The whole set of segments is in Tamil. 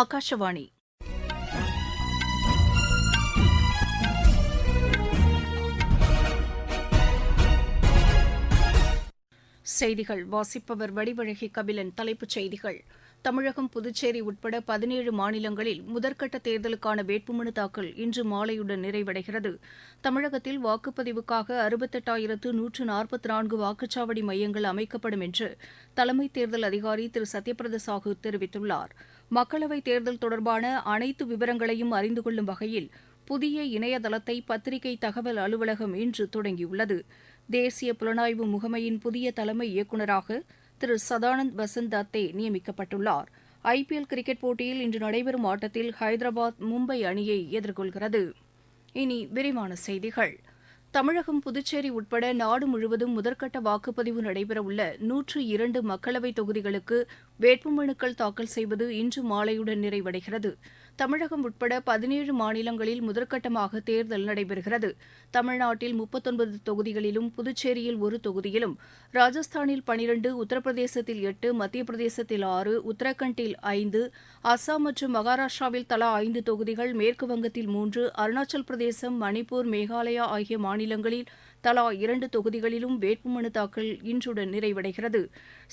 ஆகாஷவாணி செய்திகள். வாசிப்பவர் வடிவழகி கபிலன் தலைப்புச் செய்திகள். தமிழகம் புதுச்சேரி உட்பட பதினேழு மாநிலங்களில் முதற்கட்ட தேர்தலுக்கான வேட்புமனு தாக்கல் இன்று மாலையுடன் நிறைவடைகிறது. தமிழகத்தில் வாக்குப்பதிவுக்காக அறுபத்தெட்டாயிரத்து நூற்று நாற்பத்தி நான்கு வாக்குச்சாவடி மையங்கள் அமைக்கப்படும் என்று தலைமை தேர்தல் அதிகாரி திரு. சத்யபிரத சாஹூ தெரிவித்துள்ளார். மக்களவைத் தேர்தல் தொடர்பான அனைத்து விவரங்களையும் அறிந்து கொள்ளும் வகையில் புதிய இணையதளத்தை பத்திரிகை தகவல் அலுவலகம் இன்று தொடங்கியுள்ளது. தேசிய புலனாய்வு முகமையின் புதிய தலைமை இயக்குநராக திரு சதானந்த் வசந்த் தத்தே நியமிக்கப்பட்டுள்ளார் ஐபிஎல் கிரிக்கெட் போட்டியில் இன்று நடைபெறும் ஆட்டத்தில் ஹைதராபாத் மும்பை அணியை எதிர்கொள்கிறது. இனி விரிவான செய்திகள். தமிழகம் புதுச்சேரி உட்பட நாடு முழுவதும் முதற்கட்ட வாக்குப்பதிவு நடைபெறவுள்ள நூற்று இரண்டு மக்களவைத் தொகுதிகளுக்கு வேட்புமனுக்கள் தாக்கல் செய்வது இன்று மாலையுடன் நிறைவடைகிறது. தமிழகம் உட்பட பதினேழு மாநிலங்களில் முதற்கட்டமாக தேர்தல் நடைபெறுகிறது. தமிழ்நாட்டில் முப்பத்தொன்பது தொகுதிகளிலும் புதுச்சேரியில் ஒரு தொகுதியிலும் ராஜஸ்தானில் பனிரண்டு உத்தரப்பிரதேசத்தில் எட்டு மத்திய பிரதேசத்தில் ஆறு உத்தரகண்டில் ஐந்து அஸ்ஸாம் மற்றும் மகாராஷ்டிராவில் தலா ஐந்து தொகுதிகள் மேற்குவங்கத்தில் மூன்று அருணாச்சல் பிரதேசம் மணிப்பூர் மேகாலயா ஆகிய மாநிலங்களில் தலா இரண்டு தொகுதிகளிலும் வேட்புமனு தாக்கல் இன்றுடன் நிறைவடைகிறது.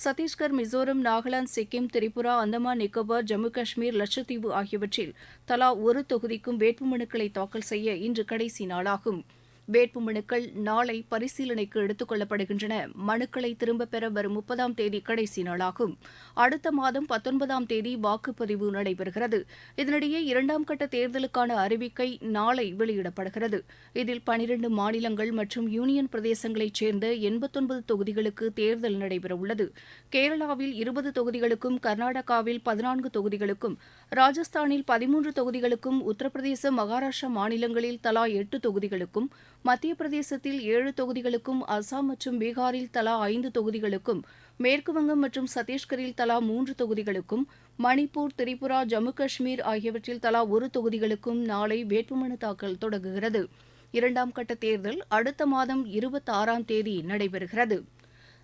சத்தீஸ்கர் மிசோரம் நாகாலாந்து சிக்கிம் திரிபுரா அந்தமான் நிக்கோபார் ஜம்மு காஷ்மீர் லட்சத்தீவு ஆகியவற்றில் தலா ஒரு தொகுதிக்கும் வேட்புமனுக்களை தாக்கல் செய்ய இன்று கடைசி நாளாகும். வேட்பு மனுக்கள் நாளை பரிசீலனைக்கு எடுத்துக் கொள்ளப்படுகின்றன. மனுக்களை திரும்பப் பெற வரும் முப்பதாம் தேதி கடைசி நாளாகும். அடுத்த மாதம் பத்தொன்பதாம் தேதி வாக்குப்பதிவு நடைபெறுகிறது. இதனிடையே இரண்டாம் கட்ட தேர்தலுக்கான அறிவிக்கை நாளை வெளியிடப்படுகிறது. இதில் பனிரண்டு மாநிலங்கள் மற்றும் யூனியன் பிரதேசங்களைச் சேர்ந்த எண்பத்தொன்பது தொகுதிகளுக்கு தேர்தல் நடைபெறவுள்ளது. கேரளாவில் இருபது தொகுதிகளுக்கும் கர்நாடகாவில் பதினான்கு தொகுதிகளுக்கும் ராஜஸ்தானில் பதிமூன்று தொகுதிகளுக்கும் உத்தரப்பிரதேச மகாராஷ்டிரா மாநிலங்களில் தலா எட்டு தொகுதிகளுக்கும் மத்திய பிரதேசத்தில் ஏழு தொகுதிகளுக்கும் அசாம் மற்றும் பீகாரில் தலா ஐந்து தொகுதிகளுக்கும் மேற்குவங்கம் மற்றும் சத்தீஸ்கரில் தலா மூன்று தொகுதிகளுக்கும் மணிப்பூர் திரிபுரா ஜம்மு காஷ்மீர் ஆகியவற்றில் தலா ஒரு தொகுதிகளுக்கும் நாளை வேட்புமனு தாக்கல் தொடங்குகிறது. இரண்டாம் கட்ட தேர்தல் அடுத்த மாதம் இருபத்தாறாம் தேதி நடைபெறுகிறது.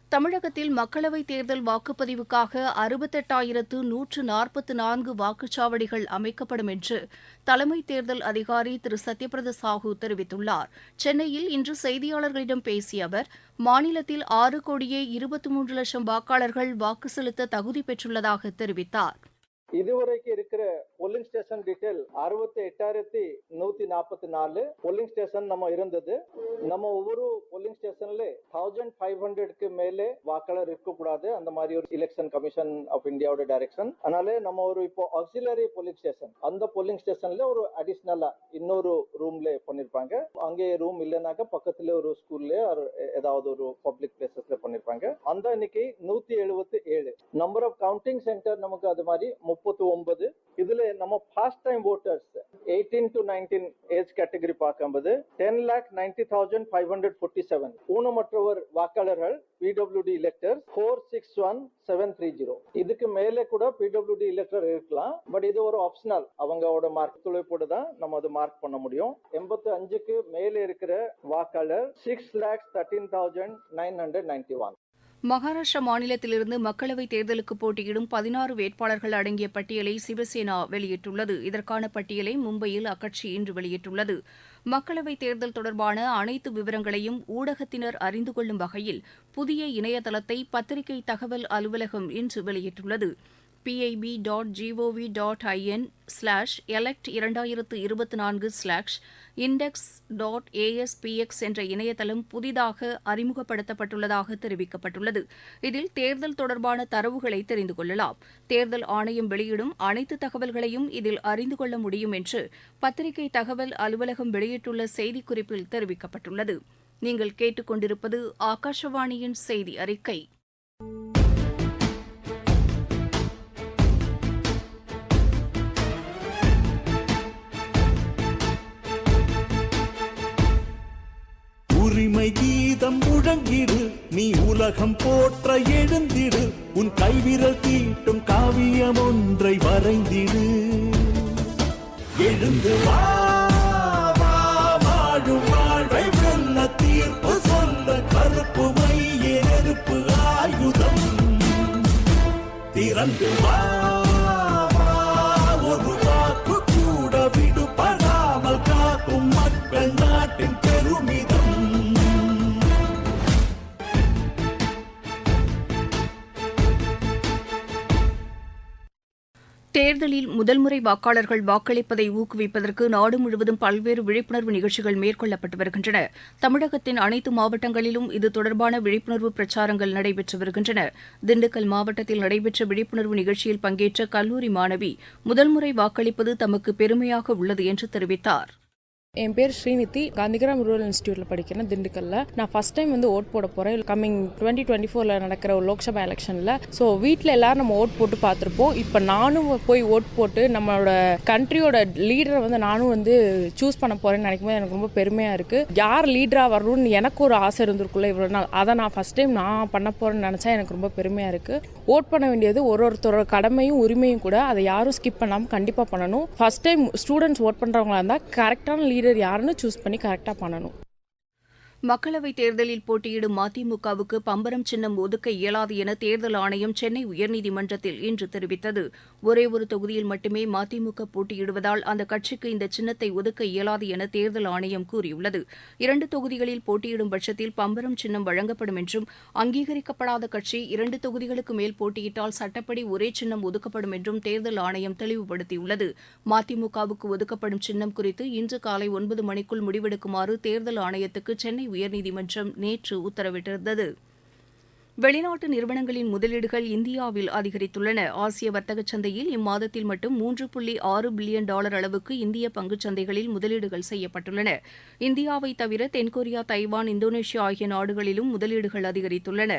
தமிழகத்தில் மக்களவைத் தேர்தல் வாக்குப்பதிவுக்காக அறுபத்தெட்டாயிரத்து நூற்று நாற்பத்து நான்கு வாக்குச்சாவடிகள் அமைக்கப்படும் என்று தலைமை தேர்தல் அதிகாரி திரு. சத்யபிரத சாஹூ தெரிவித்துள்ளார். சென்னையில் இன்று செய்தியாளர்களிடம் பேசிய அவர் மாநிலத்தில் ஆறு கோடியே இருபத்தி மூன்று லட்சம் வாக்காளர்கள் வாக்கு செலுத்த தகுதி பெற்றுள்ளதாக தெரிவித்தார். இதுவரைக்கு இருக்கிற போலிங் ஸ்டேஷன் டீடைல் அறுபத்தி எட்டாயிரத்தி நூத்தி நாற்பத்தி நாலு போலிங் ஸ்டேஷன் நம்ம இருந்தது. நம்ம ஒவ்வொரு போலிங் ஸ்டேஷன்ல தௌசண்ட் ஃபைவ் ஹண்ட்ரட்க்கு மேலே வாக்காளர் இருக்கக்கூடாது. அந்த மாதிரி ஒரு எலெக்ஷன் கமிஷன் ஆஃப் இந்தியாவோட டைரக்ஷன் அதனால நம்ம ஒரு இப்போ ஆக்சிலரி போலிங் ஸ்டேஷன் அந்த போலிங் ஸ்டேஷன்ல ஒரு அடிஷ்னலா இன்னொரு ரூம்ல பண்ணிருப்பாங்க. அங்கே ரூம் இல்லைனாக்க பக்கத்துல ஒரு ஸ்கூல்ல ஏதாவது ஒரு பப்ளிக் பிளேசஸ்ல பண்ணிருப்பாங்க. அந்த எண்ணிக்கை நூத்தி எழுபத்தி ஏழு. நம்பர் ஆஃப் கவுண்டிங் சென்டர் நமக்கு அது மாதிரி முப்பத்தி ஒன்பது. இதுல நம்ம first time voters eighteen to nineteen age category பார்க்கும்போது ten lakh ninety thousand five hundred forty seven ஊனமற்றவர் வாக்காளர்கள் PWD elector four six one seven three zero இதுக்கு மேலே கூட பிடபிள்யூடி இலெக்டர் இருக்கலாம். பட் இது ஒரு ஆப்ஷனல் அவங்களோட மார்க் துளைப்போடு தான் நம்ம அது மார்க் பண்ண முடியும். எண்பத்தி அஞ்சுக்கு மேலே இருக்கிற வாக்காளர் six lakhs thirteen thousand nine hundred ninety one Maharashtra மாநிலத்திலிருந்து மக்களவைத் தேர்தலுக்கு போட்டியிடும் பதினாறு வேட்பாளர்கள் அடங்கிய பட்டியலை சிவசேனா வெளியிட்டுள்ளது. இதற்கான பட்டியலை மும்பையில் அக்கட்சி இன்று வெளியிட்டுள்ளது. மக்களவைத் தேர்தல் தொடர்பான அனைத்து விவரங்களையும் ஊடகத்தினர் அறிந்து கொள்ளும் வகையில் புதிய இணையதளத்தை பத்திரிகை தகவல் அலுவலகம் இன்று வெளியிட்டுள்ளது. PIB dot GOV dot IN slash elect இரண்டாயிரத்து இருபத்தி நான்கு ஸ்லாஷ் இண்டெக்ஸ் டாட் ஏஎஸ்பிஎக்ஸ் என்ற இணையதளம் புதிதாக அறிமுகப்படுத்தப்பட்டுள்ளதாக தெரிவிக்கப்பட்டுள்ளது. இதில் தேர்தல் தொடர்பான தரவுகளை தெரிந்து கொள்ளலாம். தேர்தல் ஆணையம் வெளியிடும் அனைத்து தகவல்களையும் இதில் அறிந்து கொள்ள முடியும் என்று பத்திரிகை தகவல் அலுவலகம் வெளியிட்டுள்ள செய்திக்குறிப்பில் தெரிவிக்கப்பட்டுள்ளது. நீங்கள் கேட்டுக்கொண்டிருப்பது ஆகாஷவாணியின் செய்தி அறிக்கை. உலகம் போற்ற எழுந்திடு. உன் கைவிரல் தீட்டும் காவியம் ஒன்றை வரைந்திடு. எழுந்து வா வாழும் வாழ்வை வெல்ல தீர்ப்பு சொல்ல கருப்பு மைய நெருப்பு ஆயுதம். திறந்து வா மக்கள் நாட்டின் பெருமிதம். தேர்தலில் முதல் முறை வாக்காளர்கள் வாக்களிப்பதை ஊக்குவிப்பதற்கு நாடு முழுவதும் பல்வேறு விழிப்புணர்வு நிகழ்ச்சிகள் மேற்கொள்ளப்பட்டு வருகின்றன. தமிழகத்தின் அனைத்து மாவட்டங்களிலும் இது தொடர்பான விழிப்புணர்வு பிரச்சாரங்கள் நடைபெற்று வருகின்றன. திண்டுக்கல் மாவட்டத்தில் நடைபெற்ற விழிப்புணர்வு நிகழ்ச்சியில் பங்கேற்ற கல்லூரி மாணவி முதல் முறை வாக்களிப்பது தமக்கு பெருமையாக உள்ளது என்று தெரிவித்தார். என் பேர் ஸ்ரீநிதி காந்திகிராம் ரூரல் இன்ஸ்டியூட்டில் படிக்கிறேன் திண்டுக்கல்ல. நான் ஃபர்ஸ்ட் டைம் வந்து ஓட் போட போகிறேன் கம்மிங் டுவெண்ட்டி டுவெண்ட்டி ஃபோரில் நடக்கிற ஒரு லோக்சபா எலெக்ஷனில். ஸோ வீட்டில் எல்லாரும் நம்ம ஓட் போட்டு பார்த்துருப்போம். இப்போ நானும் போய் ஓட் போட்டு நம்மளோட கண்ட்ரியோட லீடரை வந்து நானும் வந்து சூஸ் பண்ண போகிறேன்னு நினைக்கும் போது எனக்கு ரொம்ப பெருமையாக இருக்குது யார் லீடராக வரணும்னு எனக்கு ஒரு ஆசை இருந்திருக்குள்ள இவ்வளோ நாள். அதை நான் ஃபர்ஸ்ட் டைம் நான் பண்ண போகிறேன்னு நினச்சா எனக்கு ரொம்ப பெருமையாக இருக்குது ஓட் பண்ண வேண்டியது ஒரு ஒருத்தரோட கடமையும் உரிமையும் கூட அதை யாரும் ஸ்கிப் பண்ணாமல் கண்டிப்பாக பண்ணணும். ஃபஸ்ட் டைம் ஸ்டூடெண்ட்ஸ் ஓட் பண்ணுறவங்களா இருந்தால் கரெக்டான லீடர் யாருன்னு சூஸ் பண்ணி கரெக்டாக பண்ணணும் மக்களவைத் தேர்தலில் போட்டியிடும் மதிமுகவுக்கு பம்பரம் சின்னம் ஒதுக்க இயலாது என தேர்தல் ஆணையம் சென்னை உயர்நீதிமன்றத்தில் இன்று தெரிவித்தது. ஒரே ஒரு தொகுதியில் மட்டுமே மதிமுக போட்டியிடுவதால் அந்த கட்சிக்கு இந்த சின்னத்தை ஒதுக்க இயலாது என தேர்தல் ஆணையம் கூறியுள்ளது. இரண்டு தொகுதிகளில் போட்டியிடும் பட்சத்தில் பம்பரம் சின்னம் வழங்கப்படும் என்றும் அங்கீகரிக்கப்படாத கட்சி இரண்டு தொகுதிகளுக்கு மேல் போட்டியிட்டால் சட்டப்படி ஒரே சின்னம் ஒதுக்கப்படும் என்றும் தேர்தல் ஆணையம் தெளிவுபடுத்தியுள்ளது. மதிமுகவுக்கு ஒதுக்கப்படும் சின்னம் குறித்து இன்று காலை ஒன்பது மணிக்குள் முடிவெடுக்குமாறு தேர்தல் ஆணையத்துக்கு சென்னை உயர்நீதிமன்றம் நேற்று உத்தரவிட்டிருந்தது. வெளிநாட்டு நிறுவனங்களின் முதலீடுகள் இந்தியாவில் அதிகரித்துள்ளன. ஆசிய வர்த்தக சந்தையில் இம்மாதத்தில் மட்டும் மூன்று புள்ளி ஆறு பில்லியன் டாலர் அளவுக்கு இந்திய பங்குச் சந்தைகளில் முதலீடுகள் செய்யப்பட்டுள்ளன. இந்தியாவை தவிர தென்கொரியா தைவான் இந்தோனேஷியா ஆகிய நாடுகளிலும் முதலீடுகள் அதிகரித்துள்ளன.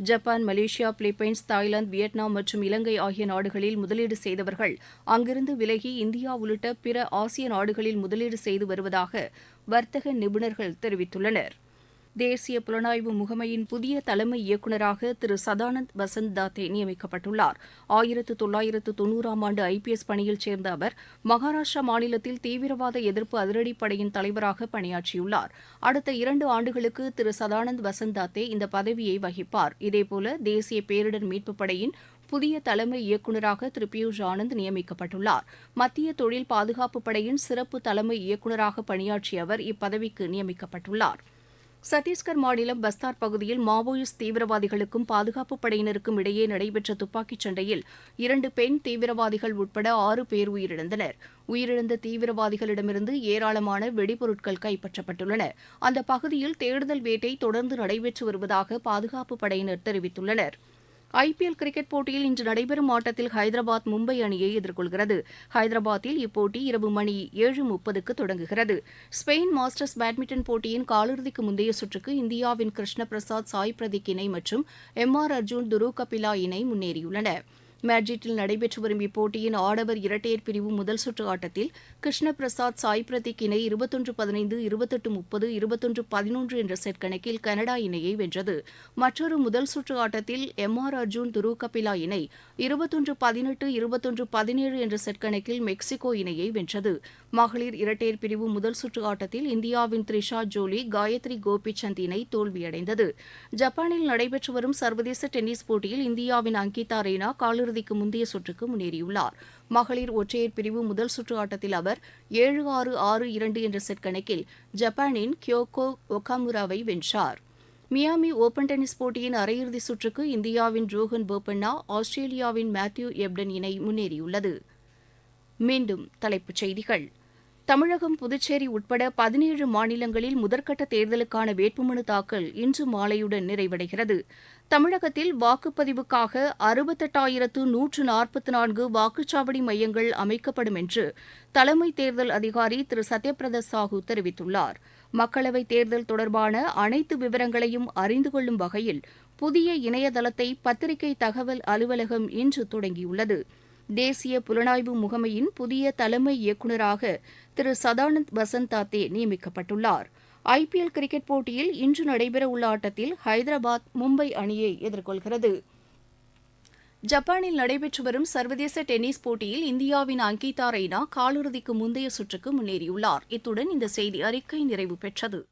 Japan Malaysia Philippines Thailand Vietnam மற்றும் இலங்கை ஆகிய நாடுகளில் முதலீடு செய்தவர்கள் அங்கிருந்து விலகி இந்தியா உள்ளிட்ட பிற ஆசிய நாடுகளில் முதலீடு செய்து வருவதாக வர்த்தக நிபுணர்கள் தெரிவித்துள்ளனா் தேசிய புலனாய்வு முகமையின் புதிய தலைமை இயக்குநராக திரு சதானந்த் வசந்த் தாத்தே நியமிக்கப்பட்டுள்ளார். ஆயிரத்து தொள்ளாயிரத்து தொன்னூறாம் ஆண்டு ஐபிஎஸ் பணியில் சேர்ந்த அவர் மகாராஷ்டிரா மாநிலத்தில் தீவிரவாத எதிர்ப்பு அதிரடிப்படையின் தலைவராக பணியாற்றியுள்ளார். அடுத்த இரண்டு ஆண்டுகளுக்கு திரு சதானந்த் வசந்த் தாத்தே இந்த பதவியை வகிப்பார். இதேபோல தேசிய பேரிடர் மீட்புப் படையின் புதிய தலைமை இயக்குநராக திரு பியூஷ் ஆனந்த் நியமிக்கப்பட்டுள்ளார். மத்திய தொழில் பாதுகாப்பு படையின் சிறப்பு தலைமை இயக்குநராக பணியாற்றிய அவர் இப்பதவிக்கு நியமிக்கப்பட்டுள்ளார். சத்தீஸ்கர் மாநிலம் பஸ்தார் பகுதியில் மாவோயிஸ்ட் தீவிரவாதிகளுக்கும் பாதுகாப்பு படையினருக்கும் இடையே நடைபெற்ற துப்பாக்கிச் சண்டையில் இரண்டு பெண் தீவிரவாதிகள் உட்பட ஆறு பேர் உயிரிழந்தனர். உயிரிழந்த தீவிரவாதிகளிடமிருந்து ஏராளமான வெடிபொருட்கள் கைப்பற்றப்பட்டுள்ளன. அந்த பகுதியில் தேடுதல் வேட்டை தொடர்ந்து நடைபெற்று வருவதாக பாதுகாப்பு படையினர் தெரிவித்துள்ளனா் ஐபிஎல் கிரிக்கெட் போட்டியில் இன்று நடைபெறும் ஆட்டத்தில் ஹைதராபாத் மும்பை அணியை எதிர்கொள்கிறது. ஹைதராபாத்தில் இப்போட்டி இரவு மணி ஏழு முப்பதுக்கு தொடங்குகிறது. ஸ்பெயின் மாஸ்டர்ஸ் பேட்மிண்டன் போட்டியின் காலிறுதிக்கு முந்தைய சுற்றுக்கு இந்தியாவின் கிருஷ்ண பிரசாத் சாய் பிரதீக் இணை மற்றும் எம் ஆர் அர்ஜூன் துரு கபிலா இணை முன்னேறியுள்ளன. மேட்ரிட்டில் நடைபெற்று வரும் இப்போட்டியின் ஆடவர் இரட்டையர் பிரிவு முதல் சுற்று ஆட்டத்தில் கிருஷ்ண பிரசாத் சாய் பிரதீக் இணை இருபத்தொன்று பதினைந்து இருபத்தெட்டு முப்பது இருபத்தொன்று பதினொன்று என்ற செட் கணக்கில் கனடா இணையை வென்றது. மற்றொரு முதல் சுற்று ஆட்டத்தில் எம் ஆர் அர்ஜூன் துரு கபிலா இணை இருபத்தொன்று பதினெட்டு இருபத்தொன்று பதினேழு என்ற செட் கணக்கில் மெக்சிகோ இணையை வென்றது. மகளிர் இரட்டையர் பிரிவு முதல் சுற்று ஆட்டத்தில் இந்தியாவின் த்ரிஷா ஜோலி காயத்ரி கோபிசந்த் இணை தோல்வியடைந்தது. ஜப்பானில் நடைபெற்று வரும் சர்வதேச டென்னிஸ் போட்டியில் இந்தியாவின் அங்கிதா ரெய்னா காலிறுதிக்கு முந்தைய சுற்றுக்கு முன்னேறியுள்ளார். மகளிர் ஒற்றையர் பிரிவு முதல் சுற்று ஆட்டத்தில் அவர் ஏழு ஆறு ஆறு இரண்டு என்ற செட் கணக்கில் ஜப்பானின் கியோகோ ஒகாமுராவை வென்றார். மியாமி ஓபன் டென்னிஸ் போட்டியின் அரையிறுதி சுற்றுக்கு இந்தியாவின் ரோஹன் போபண்ணா ஆஸ்திரேலியாவின் மேத்யூ எப்டன் இணை முன்னேறியுள்ளது. மீண்டும் தலைப்புச் செய்திகள். தமிழகம் புதுச்சேரி உட்பட பதினேழு மாநிலங்களில் முதற்கட்ட தேர்தலுக்கான வேட்புமனு தாக்கல் இன்று மாலையுடன் நிறைவடைகிறது. தமிழகத்தில் வாக்குப்பதிவுக்காக அறுபத்தெட்டாயிரத்து நூற்று நாற்பத்தி நான்கு வாக்குச்சாவடி மையங்கள் அமைக்கப்படும் என்று தலைமை தேர்தல் அதிகாரி திரு. சத்யபிரத சாஹூ தெரிவித்துள்ளார். மக்களவைத் தேர்தல் தொடர்பான அனைத்து விவரங்களையும் அறிந்து கொள்ளும் வகையில் புதிய இணையதளத்தை பத்திரிகை தகவல் அலுவலகம் இன்று தொடங்கியுள்ளது. தேசிய புலனாய்வு முகமையின் புதிய தலைமை இயக்குநராக திரு சதானந்த் வசந்த் தாத்தே நியமிக்கப்பட்டுள்ளார் ஐபிஎல் கிரிக்கெட் போட்டியில் இன்று நடைபெறவுள்ள ஆட்டத்தில் ஹைதராபாத் மும்பை அணியை எதிர்கொள்கிறது. ஜப்பானில் நடைபெற்று வரும் சர்வதேச டென்னிஸ் போட்டியில் இந்தியாவின் அங்கிதா ரெய்னா காலிறுதிக்கு முந்தைய சுற்றுக்கு முன்னேறியுள்ளார். இத்துடன் இந்த செய்தி அறிக்கை நிறைவு பெற்றது.